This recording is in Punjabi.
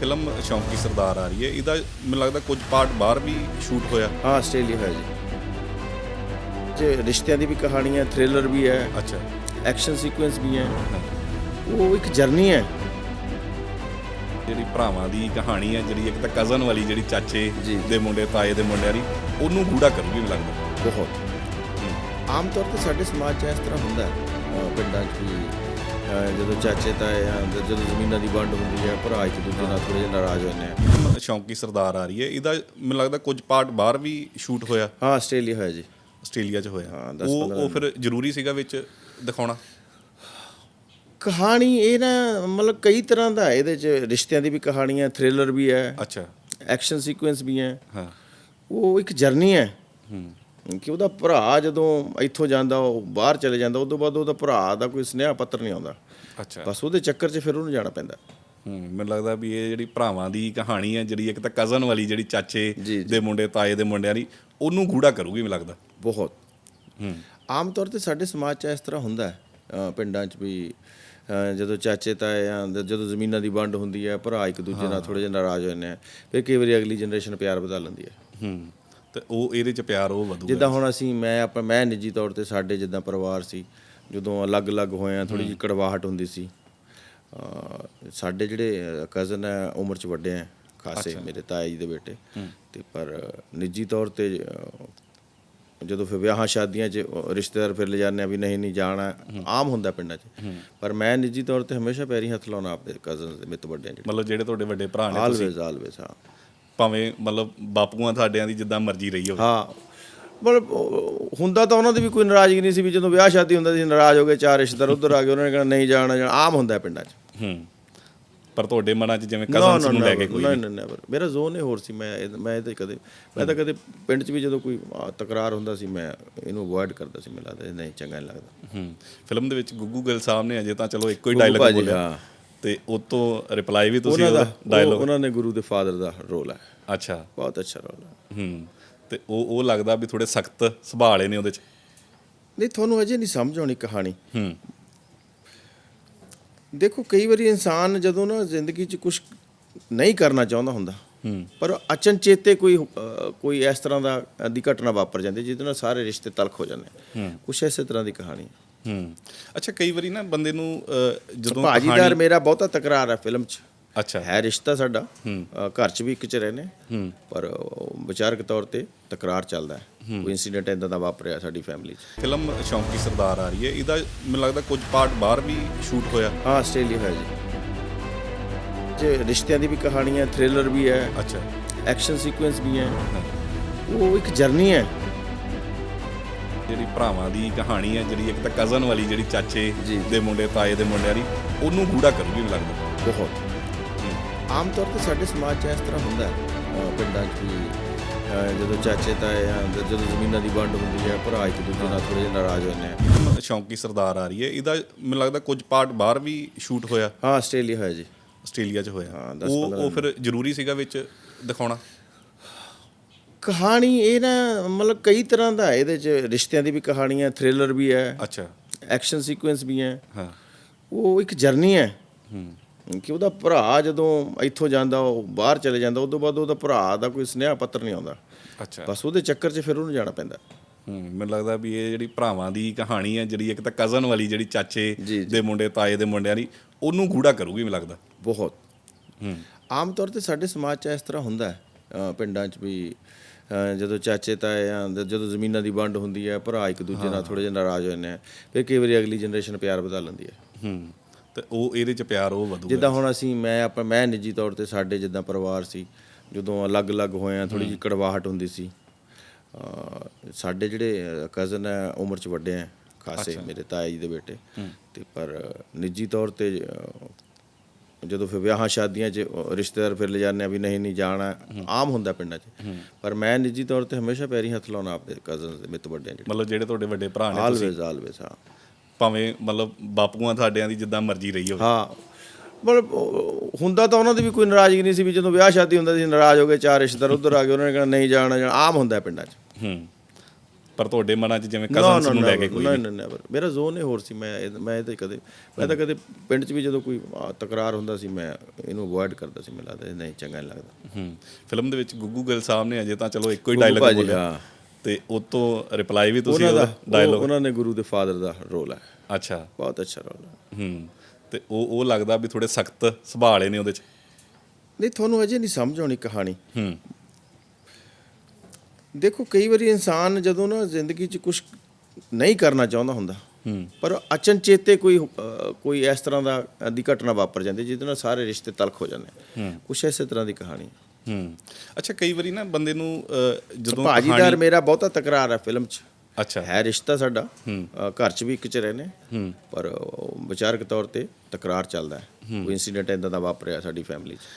ਫਿਲਮ ਸ਼ੌਂਕੀ ਸਰਦਾਰ ਆ ਰਹੀ ਹੈ। ਇਹਦਾ ਮੈਨੂੰ ਲੱਗਦਾ ਕੁਝ ਪਾਰਟ ਬਾਹਰ ਵੀ ਸ਼ੂਟ ਹੋਇਆ। ਹਾਂ ਆਸਟ੍ਰੇਲੀਆ ਹੈ ਜੀ। ਜੇ ਰਿਸ਼ਤਿਆਂ ਦੀ ਵੀ ਕਹਾਣੀ ਹੈ ਥ੍ਰਿਲਰ ਵੀ ਹੈ। ਅੱਛਾ। ਐਕਸ਼ਨ ਸੀਕੁਐਂਸ ਵੀ ਹੈ। ਉਹ ਇੱਕ ਜਰਨੀ ਹੈ। ਜਿਹੜੀ ਭਰਾਵਾਂ ਦੀ ਕਹਾਣੀ ਹੈ ਜਿਹੜੀ ਇੱਕ ਤਾਂ ਕਜ਼ਨ ਵਾਲੀ ਜਿਹੜੀ ਚਾਚੇ ਜੀ। ਦੇ ਮੁੰਡੇ ਤਾਏ ਦੇ ਮੁੰਡਿਆਂ ਦੀ ਉਹਨੂੰ ਗੂੜਾ ਕਰੂਗੀ ਮੈਨੂੰ ਲੱਗਦਾ। ਬਹੁਤ। ਆਮ ਤੌਰ ਤੇ ਸਾਡੇ ਸਮਾਜ 'ਚ ਇਸ ਤਰ੍ਹਾਂ ਹੁੰਦਾ ਹੈ। ਅਹ ਪਿੰਡਾਂ 'ਚ ਵੀ ਜਦੋਂ ਚਾਚੇ ਤਾਏ ਆ ਜਦੋਂ ਜ਼ਮੀਨਾਂ ਦੀ ਵੰਡ ਹੁੰਦੀ ਹੈ ਭਰਾ ਇੱਕ ਦੂਜੇ ਨਾਲ ਥੋੜੇ ਜਿਹਾ ਨਾਰਾਜ਼ ਹੁੰਦੇ ਆ। ਸ਼ੌਂਕੀ ਸਰਦਾਰ ਆ ਰਹੀ ਹੈ। ਇਹਦਾ ਮੈਨੂੰ ਲੱਗਦਾ ਕੁਝ ਪਾਰਟ ਬਾਹਰ ਵੀ ਸ਼ੂਟ ਹੋਇਆ। ਹਾਂ ਆਸਟ੍ਰੇਲੀਆ ਹੈ ਜੀ। ਆਸਟ੍ਰੇਲੀਆ 'ਚ ਹੋਇਆ। ਹਾਂ, ਉਹ ਉਹ ਫਿਰ ਜ਼ਰੂਰੀ ਸੀਗਾ ਵਿੱਚ ਦਿਖਾਉਣਾ? ਕਹਾਣੀ ਇਹ ਨਾ ਮਤਲਬ ਕਈ ਤਰ੍ਹਾਂ ਦਾ ਇਹਦੇ 'ਚ। ਰਿਸ਼ਤਿਆਂ ਦੀ ਵੀ ਕਹਾਣੀ ਹੈ ਥ੍ਰਿਲਰ ਵੀ ਹੈ। ਅੱਛਾ। ਐਕਸ਼ਨ ਸੀਕੁਐਂਸ ਵੀ ਹੈ। ਹਾਂ। ਉਹ ਇੱਕ ਜਰਨੀ ਹੈ। ਹੂੰ। ਕਿ ਉਹਦਾ ਭਰਾ ਜਦੋਂ ਇੱਥੋਂ ਜਾਂਦਾ ਉਹ ਬਾਹਰ ਚਲੇ ਜਾਂਦਾ ਉਸ ਤੋਂ ਬਾਅਦ ਉਹਦਾ ਭਰਾ ਦਾ ਕੋਈ ਸੁਨੇਹਾ ਪੱਤਰ ਨਹੀਂ ਆਉਂਦਾ। ਅੱਛਾ। ਬਸ ਉਹਦੇ ਚੱਕਰ 'ਚ ਫਿਰ ਉਹਨੂੰ ਜਾਣਾ ਪੈਂਦਾ। ਹੂੰ ਮੈਨੂੰ ਲੱਗਦਾ ਵੀ ਇਹ ਜਿਹੜੀ ਭਰਾਵਾਂ ਦੀ ਕਹਾਣੀ ਹੈ ਜਿਹੜੀ ਇੱਕ ਤਾਂ ਕਜ਼ਨ ਵਾਲੀ ਜਿਹੜੀ ਚਾਚੇ। ਦੇ ਮੁੰਡੇ ਤਾਏ ਦੇ ਮੁੰਡਿਆਂ ਦੀ ਉਹਨੂੰ ਗੂੜਾ ਕਰੂਗੀ ਮੈਨੂੰ ਲੱਗਦਾ। ਬਹੁਤ। ਹੂੰ। ਆਮ ਤੌਰ ਤੇ ਸਾਡੇ ਸਮਾਜ 'ਚ ਇਸ ਤਰ੍ਹਾਂ ਹੁੰਦਾ ਹੈ ਪਿੰਡਾਂ 'ਚ ਵੀ ਜਦੋਂ ਚਾਚੇ ਤਾਏ ਆ ਜਦੋਂ ਜ਼ਮੀਨਾਂ ਦੀ ਵੰਡ ਹੁੰਦੀ ਹੈ ਭਰਾ ਇੱਕ ਦੂਜੇ ਨਾਲ ਥੋੜੇ ਜਿਹਾ ਨਾਰਾਜ਼ ਹੁੰਦੇ ਆ ਫਿਰ ਕਈ ਵਾਰੀ ਅਗਲੀ ਜਨਰੇਸ਼ਨ ਪਿਆਰ ਵਧਾ ਲੈਂਦੀ ਹੈ। ਹੂੰ। ਤੇ ਉਹ ਇਹਦੇ ਚ ਪਿਆਰ ਉਹ ਵਧੂਗਾ। ਜਿੱਦਾਂ ਹੁਣ ਅਸੀਂ ਮੈਂ ਆਪਾਂ ਮੈਂ ਨਿੱਜੀ ਤੌਰ ਤੇ ਸਾਡੇ ਜਿੱਦਾਂ ਪਰਿਵਾਰ ਸੀ ਜਦੋਂ ਅਲੱਗ-ਅਲੱਗ ਹੋਏ ਆ ਥੋੜੀ ਜਿਹੀ ਕੜਵਾਹਟ ਹੁੰਦੀ ਸੀ ਸਾਡੇ ਜਿਹੜੇ ਕਜ਼ਨ ਹੈ ਉਮਰ 'ਚ ਵੱਡੇ ਆ ਖਾਸੇ ਮੇਰੇ ਤਾਏ ਜੀ ਦੇ ਬੇਟੇ। ਤੇ ਪਰ ਨਿੱਜੀ ਤੌਰ ਤੇ ਜਦੋਂ ਫਿਰ ਵਿਆਹਾਂ ਸ਼ਾਦੀਆਂ 'ਚ ਰਿਸ਼ਤੇਦਾਰ ਫਿਰ ਲੈ ਜਾਂਦੇ ਆ ਵੀ ਨਹੀਂ ਨਹੀਂ ਜਾਣਾ ਆਮ ਹੁੰਦਾ ਪਿੰਡਾਂ 'ਚ। ਪਰ ਮੈਂ ਨਿੱਜੀ ਤੌਰ ਤੇ ਹਮੇਸ਼ਾ ਪੈਰੀ ਹੱਥ ਲਾਉਣਾ ਆਪਣੇ ਕਜ਼ਨ ਦੇ ਮਿੱਤ ਵੱਡਿਆਂ ਜਿਹੜੇ। ਮਤਲਬ ਜਿਹੜੇ ਤੁਹਾਡੇ ਵੱਡੇ ਭਰਾ ਨੇ ਆਲਵੇਜ਼ ਆਲਵੇਜ਼ ਹਾਂ। ਭਾਵੇਂ ਮਤਲਬ ਬਾਪੂਆਂ ਤੁਹਾਡਿਆਂ ਦੀ ਜਿੱਦਾਂ ਮਰਜ਼ੀ ਰਹੀ ਹੋਵੇ। ਹਾਂ। ਮਤਲਬ ਉਹ ਹੁੰਦਾ ਤਾਂ ਉਹਨਾਂ ਦੀ ਵੀ ਕੋਈ ਨਾਰਾਜ਼ਗੀ ਨਹੀਂ ਸੀ ਵੀ ਜਦੋਂ ਵਿਆਹ ਸ਼ਾਦੀ ਹੁੰਦਾ ਸੀ ਨਾਰਾਜ਼ ਹੋ ਗਏ ਚਾਰ ਰਿਸ਼ਤੇਦਾਰ ਉਧਰ ਆ ਗਏ ਉਹਨਾਂ ਨੇ ਕਹਿਣਾ ਨਹੀਂ ਜਾਣਾ ਜਾਣਾ। ਆਮ ਹੁੰਦਾ ਹੈ ਪਿੰਡਾਂ 'ਚ। ਹੂੰ। ਪਰ ਤੁਹਾਡੇ ਮਨਾਂ 'ਚ ਜਿਵੇਂ ਕਜ਼ਨਸ ਨਾ ਲੈ ਕੇ ਕੋਈ ਨਾ ਨੈਵਰ ਮੇਰਾ ਜ਼ੋਨ ਹੀ ਹੋਰ ਸੀ ਮੈਂ ਇਹ- ਮੈਂ ਇਹਦੇ ਕਦੇ ਮੈਂ ਤਾਂ ਕਦੇ ਪਿੰਡ 'ਚ ਵੀ ਜਦੋਂ ਕੋਈ ਆ, ਤਕਰਾਰ ਹੁੰਦਾ ਸੀ ਮੈਂ ਇਹਨੂੰ ਅਵੋਇਡ ਕਰਦਾ ਸੀ ਮੈਨੂੰ ਲੱਗਦਾ ਇਹ ਨਹੀਂ ਚੰਗਾ ਨਹੀਂ ਲੱਗਦਾ। ਹੂੰ। ਫਿਲਮ ਦੇ ਵਿੱਚ ਗੁੱਗੂ ਗਿੱਲ ਸਾਹਿਬ ਨੇ ਅਜੇ ਤਾਂ ਚਲੋ ਇੱਕੋ ਹੀ ਡਾਇਲੌਗ ਭਾਜੀ, ਬੋਲਿਆ। ਹਾਂ। ਤੇ ਉਹ ਤੋਂ ਰਿਪਲਾਈ ਵੀ ਤੁਸੀਂ ਉਹਦਾ ਉਹ- ਡਾਇਲੌਗ ਉਹਨਾਂ ਨੇ ਗੁਰੂ ਦੇ ਫਾਦਰ ਦਾ ਰੋਲ ਹੈ। ਅੱਛਾ। ਬਹੁਤ ਅੱਛਾ ਰੋਲ ਹੈ। ਹੂੰ। ਤੇ ਉਹ ਉਹ ਲੱਗਦਾ ਵੀ ਥੋੜੇ ਸਖਤ ਸੁਭਾਅ ਵਾਲੇ ਨੇ ਉਹਦੇ ਚ। ਨਹੀਂ ਤੁਹਾਨੂੰ ਅਜੇ ਨਹੀਂ ਸਮਝ ਆਉਣੀ ਕਹਾਣੀ। ਹੂੰ। ਦੇਖੋ ਕਈ ਵਾਰੀ ਇਨਸਾਨ ਜਦੋਂ ਨਾ ਜ਼ਿੰਦਗੀ 'ਚ ਕੁਝ ਨਹੀਂ ਕਰਨਾ ਚਾਹੁੰਦਾ ਹੁੰਦਾ ਹੂੰ। ਪਰ ਅਚਨਚੇਤੇ ਕੋਈ ਅਹ, ਕੋਈ ਇਸ ਤਰ੍ਹਾਂ ਦਾ ਦੀ ਘਟਨਾ ਵਾਪਰ ਜਾਂਦੀ ਜਿਹਦੇ ਨਾਲ ਸਾਰੇ ਰਿਸ਼ਤੇ ਤਲਖ ਹੋ ਜਾਂਦੇ ਹੂੰ। ਕੁਛ ਇਸੇ ਤਰ੍ਹਾਂ ਦੀ ਕਹਾਣੀ ਹੈ। ਹੂੰ। ਅੱਛਾ ਕਈ ਵਾਰੀ ਨਾ ਬੰਦੇ ਨੂੰ ਜਦੋਂ ਭਾਜੀਦਾਰ ਮੇਰਾ ਬਹੁਤਾ ਤਕਰਾਰ ਹੈ ਫਿਲਮ 'ਚ। ਅੱਛਾ। ਹੈ ਰਿਸ਼ਤਾ ਸਾਡਾ। ਘਰ 'ਚ ਵੀ ਇੱਕ 'ਚ ਰਹਿੰਦੇ। ਹੂੰ। ਪਰ ਵਿਚਾਰਕ ਤੌਰ ਤੇ ਤਕਰਾਰ ਚੱਲਦਾ ਹੈ। ਕੋਈ ਇਨਸੀਡੈਂਟ ਇਦਾਂ ਦਾ ਵਾਪਰਿਆ ਸਾਡੀ ਫੈਮਿਲੀ 'ਚ। ਫਿਲਮ ਸ਼ੌਂਕੀ ਸਰਦਾਰ ਆ ਰਹੀ ਹੈ। ਇਹਦਾ ਮੈਨੂੰ ਲੱਗਦਾ ਕੁਝ ਪਾਰਟ ਬਾਹਰ ਵੀ ਸ਼ੂਟ ਹੋਇਆ। ਹਾਂ ਆਸਟ੍ਰੇਲੀਆ ਹੈ ਜੀ। ਜੇ ਰਿਸ਼ਤਿਆਂ ਦੀ ਵੀ ਕਹਾਣੀ ਹੈ ਥ੍ਰਿਲਰ ਵੀ ਹੈ। ਅੱਛਾ। ਐਕਸ਼ਨ ਸੀਕੁਐਂਸ ਵੀ ਹੈ। ਉਹ ਇੱਕ ਜਰਨੀ ਹੈ। ਜਿਹੜੀ ਭਰਾਵਾਂ ਦੀ ਕਹਾਣੀ ਹੈ ਜਿਹੜੀ ਇੱਕ ਤਾਂ ਕਜ਼ਨ ਵਾਲੀ ਜਿਹੜੀ ਚਾਚੇ। ਦੇ ਮੁੰਡੇ ਤਾਏ ਦੇ ਮੁੰਡਿਆਂ ਦੀ ਉਹਨੂੰ ਗੂੜਾ ਕਰੂਗੀ ਮੈਨੂੰ ਲੱਗਦਾ। ਬਹੁਤ। ਆਮ ਤੌਰ ਤੇ ਸਾਡੇ ਸਮਾਜ 'ਚ ਇਸ ਤਰ੍ਹਾਂ ਹੁੰਦਾ ਹੈ। ਪਿੰਡਾਂ 'ਚ ਵੀ ਜਦੋਂ ਚਾਚੇ ਤਾਏ ਜਦੋਂ ਜ਼ਮੀਨਾਂ ਦੀ ਵੰਡ ਹੁੰਦੀ ਹੈ ਭਰਾ ਇੱਕ ਦੂਜੇ ਨਾਲ ਥੋੜੇ ਜਿਹਾ ਨਾਰਾਜ਼ ਹੁੰਦੇ ਆ। ਸ਼ੌਂਕੀ ਸਰਦਾਰ ਆ ਰਹੀ ਹੈ। ਇਹਦਾ ਮੈਨੂੰ ਲੱਗਦਾ ਕੁਝ ਪਾਰਟ ਬਾਹਰ ਵੀ ਸ਼ੂਟ ਹੋਇਆ। ਹਾਂ ਆਸਟ੍ਰੇਲੀਆ ਹੈ ਜੀ। ਆਸਟ੍ਰੇਲੀਆ 'ਚ ਹੋਇਆ। ਹਾਂ, ਉਹ ਉਹ ਫਿਰ ਜ਼ਰੂਰੀ ਸੀਗਾ ਵਿੱਚ ਦਿਖਾਉਣਾ? ਕਹਾਣੀ ਇਹ ਨਾ ਮਤਲਬ ਕਈ ਤਰ੍ਹਾਂ ਦਾ ਹੈ ਇਹਦੇ 'ਚ ਰਿਸ਼ਤਿਆਂ ਦੀ ਵੀ ਕਹਾਣੀ ਹੈ ਥ੍ਰਿਲਰ ਵੀ ਹੈ ਅੱਛਾ। ਐਕਸ਼ਨ ਸੀਕੁਐਂਸ ਵੀ ਹੈ। ਹਾਂ। ਉਹ ਇੱਕ ਜਰਨੀ ਹੈ। ਹੂੰ। ਕਿ ਉਹਦਾ ਭਰਾ ਜਦੋਂ ਇੱਥੋਂ ਜਾਂਦਾ ਉਹ ਬਾਹਰ ਚਲੇ ਜਾਂਦਾ ਉਸ ਤੋਂ ਬਾਅਦ ਉਹਦਾ ਭਰਾ ਦਾ ਕੋਈ ਸੁਨੇਹਾ ਪੱਤਰ ਨਹੀਂ ਆਉਂਦਾ। ਅੱਛਾ। ਬਸ ਉਹਦੇ ਚੱਕਰ 'ਚ ਫਿਰ ਉਹਨੂੰ ਜਾਣਾ ਪੈਂਦਾ। ਹੂੰ ਮੈਨੂੰ ਲੱਗਦਾ ਵੀ ਇਹ ਜਿਹੜੀ ਭਰਾਵਾਂ ਦੀ ਕਹਾਣੀ ਹੈ ਜਿਹੜੀ ਇੱਕ ਤਾਂ ਕਜ਼ਨ ਵਾਲੀ ਜਿਹੜੀ ਚਾਚੇ। ਦੇ ਮੁੰਡੇ ਤਾਏ ਦੇ ਮੁੰਡਿਆਂ ਦੀ ਉਹਨੂੰ ਗੂੜਾ ਕਰੂਗੀ ਮੈਨੂੰ ਲੱਗਦਾ। ਬਹੁਤ। ਹੂੰ। ਆਮ ਤੌਰ ਤੇ ਸਾਡੇ ਸਮਾਜ 'ਚ ਇਸ ਤਰ੍ਹਾਂ ਹੁੰਦਾ ਹੈ ਪਿੰਡਾਂ 'ਚ ਵੀ। ਜਦੋਂ ਚਾਚੇ ਤਾਏ ਆ ਜਦੋਂ ਜ਼ਮੀਨਾਂ ਦੀ ਵੰਡ ਹੁੰਦੀ ਹੈ ਭਰਾ ਇੱਕ ਦੂਜੇ ਨਾਲ ਥੋੜੇ ਜਿਹਾ ਨਾਰਾਜ਼ ਹੁੰਦੇ ਆ ਫਿਰ ਕਈ ਵਾਰੀ ਅਗਲੀ ਜਨਰੇਸ਼ਨ ਪਿਆਰ ਵਧਾ ਲੈਂਦੀ ਹੈ। ਹੂੰ ਤੇ ਉਹ ਇਹਦੇ ਚ ਪਿਆਰ ਉਹ ਵਧੂਗਾ। ਜਿੱਦਾਂ ਹੁਣ ਅਸੀਂ ਮੈਂ ਆਪਾਂ ਮੈਂ ਨਿੱਜੀ ਤੌਰ ਤੇ ਸਾਡੇ ਜਿੱਦਾਂ ਪਰਿਵਾਰ ਸੀ ਜਦੋਂ ਅਲੱਗ-ਅਲੱਗ ਹੋਏ ਆ ਥੋੜੀ ਜਿਹੀ ਕੜਵਾਹਟ ਹੁੰਦੀ ਸੀ ਸਾਡੇ ਜਿਹੜੇ ਕਜ਼ਨ ਹੈ ਉਮਰ 'ਚ ਵੱਡੇ ਆ ਖਾਸੇ ਮੇਰੇ ਤਾਏ ਜੀ ਦੇ ਬੇਟੇ ਤੇ ਪਰ ਨਿੱਜੀ ਤੌਰ ਤੇ ਜਦੋਂ ਫਿਰ ਵਿਆਹਾਂ ਸ਼ਾਦੀਆਂ 'ਚ ਰਿਸ਼ਤੇਦਾਰ ਫਿਰ ਲੈ ਜਾਂਦੇ ਆ ਵੀ ਨਹੀਂ ਨਹੀਂ ਜਾਣਾ ਆਮ ਹੁੰਦਾ ਪਿੰਡਾਂ 'ਚ। ਪਰ ਮੈਂ ਨਿੱਜੀ ਤੌਰ ਤੇ ਹਮੇਸ਼ਾ ਪੈਰੀ ਹੱਥ ਲਾਉਣਾ ਆਪਣੇ ਕਜ਼ਨ ਦੇ ਮਿੱਤ ਵੱਡਿਆਂ ਜਿਹੜੇ ਮਤਲਬ ਜਿਹੜੇ ਤੁਹਾਡੇ ਵੱਡੇ ਭਰਾ ਨੇ ਆਲਵੇਜ਼ ਆਲਵੇਜ਼ ਹਾਂ। ਭਾਵੇਂ ਮਤਲਬ ਬਾਪੂਆਂ ਤੁਹਾਡਿਆਂ ਦੀ ਜਿੱਦਾਂ ਮਰਜ਼ੀ ਰਹੀ ਹੋਵੇ। ਹਾਂ। ਮਤਲਬ ਹੁੰਦਾ ਤਾਂ ਉਹਨਾਂ ਦੀ ਵੀ ਕੋਈ ਨਾਰਾਜ਼ਗੀ ਨਹੀਂ ਸੀ ਵੀ ਜਦੋਂ ਵਿਆਹ ਸ਼ਾਦੀ ਹੁੰਦਾ ਸੀ ਨਾਰਾਜ਼ ਹੋ ਗਏ ਚਾਰ ਰਿਸ਼ਤੇਦਾਰ ਉਧਰ ਆ ਗਏ ਉਹਨਾਂ ਨੇ ਕਹਿਣਾ ਨਹੀਂ ਜਾਣਾ ਜਾਣਾ। ਆਮ ਹੁੰਦਾ ਪਿੰਡਾਂ 'ਚ। ਹੂੰ। ਪਰ ਤੁਹਾਡੇ ਮਨਾਂ 'ਚ ਜਿਵੇਂ ਕਜ਼ਨਸ ਨਾ ਲੈ ਕੇ ਕੋਈ ਨਹੀਂ ਨਹੀਂ never। ਮੇਰਾ ਜ਼ੋਨ ਹੀ ਹੋਰ ਸੀ ਮੈਂ ਮੈਂ ਇਹ ਤਾਂ ਕਦੇ ਮੈਂ ਤਾਂ ਕਦੇ ਪਿੰਡ 'ਚ ਵੀ ਜਦੋਂ ਕੋਈ ਤਕਰਾਰ ਹੁੰਦਾ ਸੀ ਮੈਂ ਇਹਨੂੰ ਅਵੋਇਡ ਕਰਦਾ ਸੀ ਮੈਨੂੰ ਲੱਗਦਾ ਨਹੀਂ ਚੰਗਾ ਨਹੀਂ ਲੱਗਦਾ। ਹੂੰ। ਫਿਲਮ ਦੇ ਵਿੱਚ ਗੁੱਗੂ ਗਿੱਲ ਸਾਹਿਬ ਨੇ ਅਜੇ ਤਾਂ ਚਲੋ ਇੱਕੋ ਹੀ ਡਾਇਲੌਗ ਬੋਲਿਆ। ਤੇ ਉਹ ਤੋਂ ਰਿਪਲਾਈ ਵੀ ਤੁਸੀਂ ਉਹਦਾ ਉਹ- ਡਾਇਲੌਗ ਉਹਨਾਂ ਨੇ ਗੁਰੂ ਦੇ ਫਾਦਰ ਦਾ ਰੋਲ ਹੈ। ਅੱਛਾ। ਬਹੁਤ ਅੱਛਾ ਰੋਲ ਹੈ। ਹੂੰ। ਤੇ ਉਹ ਉਹ ਲੱਗਦਾ ਵੀ ਥੋੜੇ ਸਖਤ ਸੁਭਾਅ ਵਾਲੇ ਨੇ ਉਹਦੇ 'ਚ। ਨਹੀਂ ਤੁਹਾਨੂੰ ਅਜੇ ਨਹੀਂ ਸਮਝ ਆਉਣੀ ਕਹਾਣੀ। ਹੂੰ। ਦੇਖੋ ਕਈ ਵਾਰੀ ਇਨਸਾਨ ਜਦੋਂ ਨਾ ਜ਼ਿੰਦਗੀ 'ਚ ਕੁਝ ਨਹੀਂ ਕਰਨਾ ਚਾਹੁੰਦਾ ਹੁੰਦਾ ਹੂੰ। ਪਰ ਅਚਨਚੇਤੇ ਕੋਈ ਕੋਈ ਇਸ ਤਰ੍ਹਾਂ ਦਾ ਦੀ ਘਟਨਾ ਵਾਪਰ ਜਾਂਦੀ ਜਿਹਦੇ ਨਾਲ ਸਾਰੇ ਰਿਸ਼ਤੇ ਤਲਖ ਹੋ ਜਾਂਦੇ ਹੂੰ। ਕੁਛ ਇਸੇ ਤਰ੍ਹਾਂ ਦੀ ਕਹਾਣੀ ਹੂੰ। ਅੱਛਾ ਕਈ ਵਾਰੀ ਨਾ ਬੰਦੇ ਨੂੰ ਜਦੋਂ ਭਾਜੀਦਾਰ ਮੇਰਾ ਬਹੁਤਾ ਤਕਰਾਰ ਹੈ ਫਿਲਮ 'ਚ। ਅੱਛਾ। ਹੈ ਰਿਸ਼ਤਾ ਸਾਡਾ। ਘਰ 'ਚ ਵੀ ਇੱਕ 'ਚ ਰਹਿੰਦੇ ਪਰ ਵਿਚਾਰਕ ਤੌਰ ਤੇ ਤਕਰਾਰ ਚੱਲਦਾ ਹੈ। ਕੋਈ ਇਨਸੀਡੈਂਟ ਇਦਾਂ ਦਾ ਵਾਪਰਿਆ ਸਾਡੀ ਫੈਮਿਲੀ 'ਚ।